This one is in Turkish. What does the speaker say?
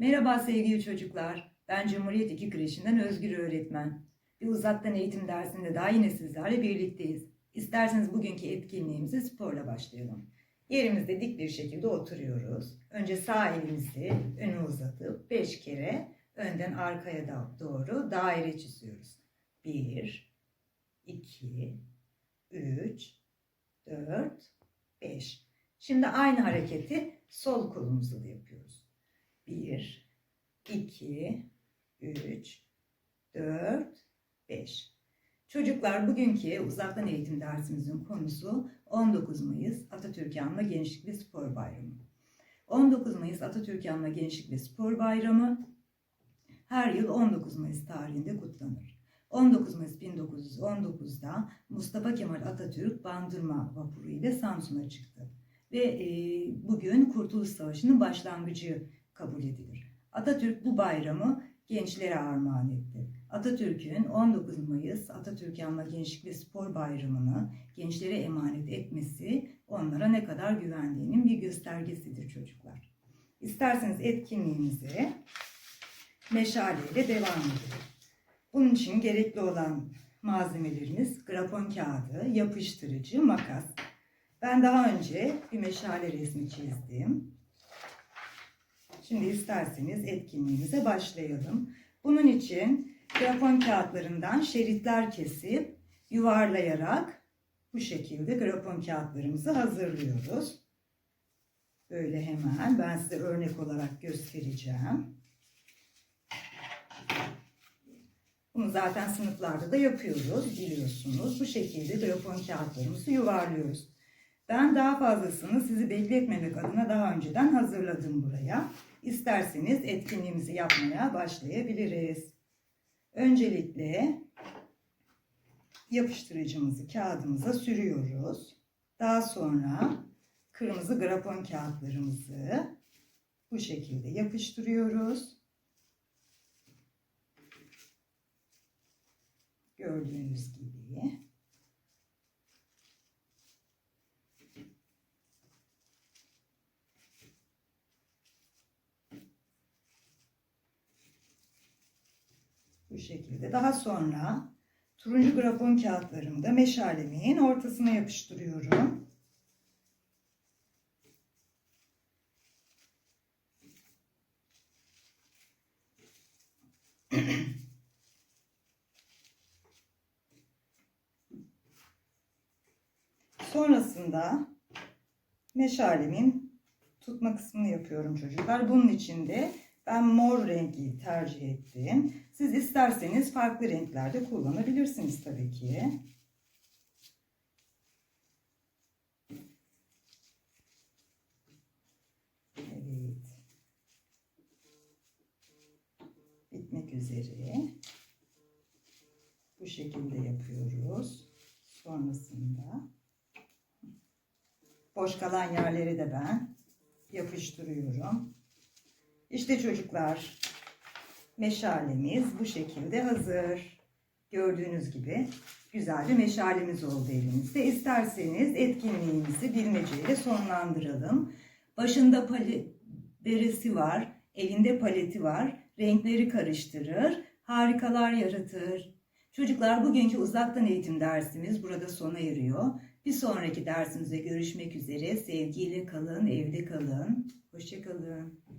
Merhaba sevgili çocuklar. Ben Cumhuriyet 2 Kreşi'nden Özgür Öğretmen. Bir uzaktan eğitim dersinde daha yine sizlerle birlikteyiz. İsterseniz bugünkü etkinliğimize sporla başlayalım. Yerimizde dik bir şekilde oturuyoruz. Önce sağ elimizi öne uzatıp 5 kere önden arkaya doğru daire çiziyoruz. 1, 2, 3, 4, 5. Şimdi aynı hareketi sol kolumuzla da yapıyoruz. 1, 2, 3, 4, 5. Çocuklar bugünkü uzaktan eğitim dersimizin konusu 19 Mayıs Atatürk Anma Gençlik ve Spor Bayramı. 19 Mayıs Atatürk Anma Gençlik ve Spor Bayramı her yıl 19 Mayıs tarihinde kutlanır. 19 Mayıs 1919'da Mustafa Kemal Atatürk Bandırma vapuru ile Samsun'a çıktı. Ve bugün Kurtuluş Savaşı'nın başlangıcı kabul edilir. Atatürk bu bayramı gençlere armağan etti. Atatürk'ün 19 Mayıs Atatürk Anma Gençlik ve Spor Bayramı'nı gençlere emanet etmesi onlara ne kadar güvendiğinin bir göstergesidir çocuklar. İsterseniz etkinliğimize meşaleyle devam edelim. Bunun için gerekli olan malzemelerimiz grafon kağıdı, yapıştırıcı, makas. Ben daha önce bir meşale resmi çizdim. Şimdi isterseniz etkinliğimize başlayalım. Bunun için grafon kağıtlarından şeritler kesip yuvarlayarak bu şekilde grafon kağıtlarımızı hazırlıyoruz. Böyle hemen ben size örnek olarak göstereceğim. Bunu zaten sınıflarda da yapıyoruz biliyorsunuz. Bu şekilde grafon kağıtlarımızı yuvarlıyoruz. Ben daha fazlasını sizi bekletmemek adına daha önceden hazırladım buraya. İsterseniz etkinliğimizi yapmaya başlayabiliriz. Öncelikle yapıştırıcımızı kağıdımıza sürüyoruz. Daha sonra kırmızı grafon kağıtlarımızı bu şekilde yapıştırıyoruz. Gördüğünüz gibi. Bu şekilde. Daha sonra turuncu grafon kağıtlarımı da meşalemin ortasına yapıştırıyorum. Sonrasında meşalemin tutma kısmını yapıyorum çocuklar. Bunun için de ben mor rengi tercih ettim. Siz isterseniz farklı renklerde kullanabilirsiniz tabii ki. Evet. Bitmek üzere. Bu şekilde yapıyoruz. Sonrasında boş kalan yerleri de ben yapıştırıyorum. İşte çocuklar meşalemiz bu şekilde hazır. Gördüğünüz gibi güzel bir meşalemiz oldu elimizde. İsterseniz etkinliğimizi bilmeceyle sonlandıralım. Başında pali var, elinde paleti var, renkleri karıştırır, harikalar yaratır. Çocuklar bugünkü uzaktan eğitim dersimiz burada sona eriyor. Bir sonraki dersimizde görüşmek üzere. Sevgiyle kalın, evde kalın. Hoşçakalın.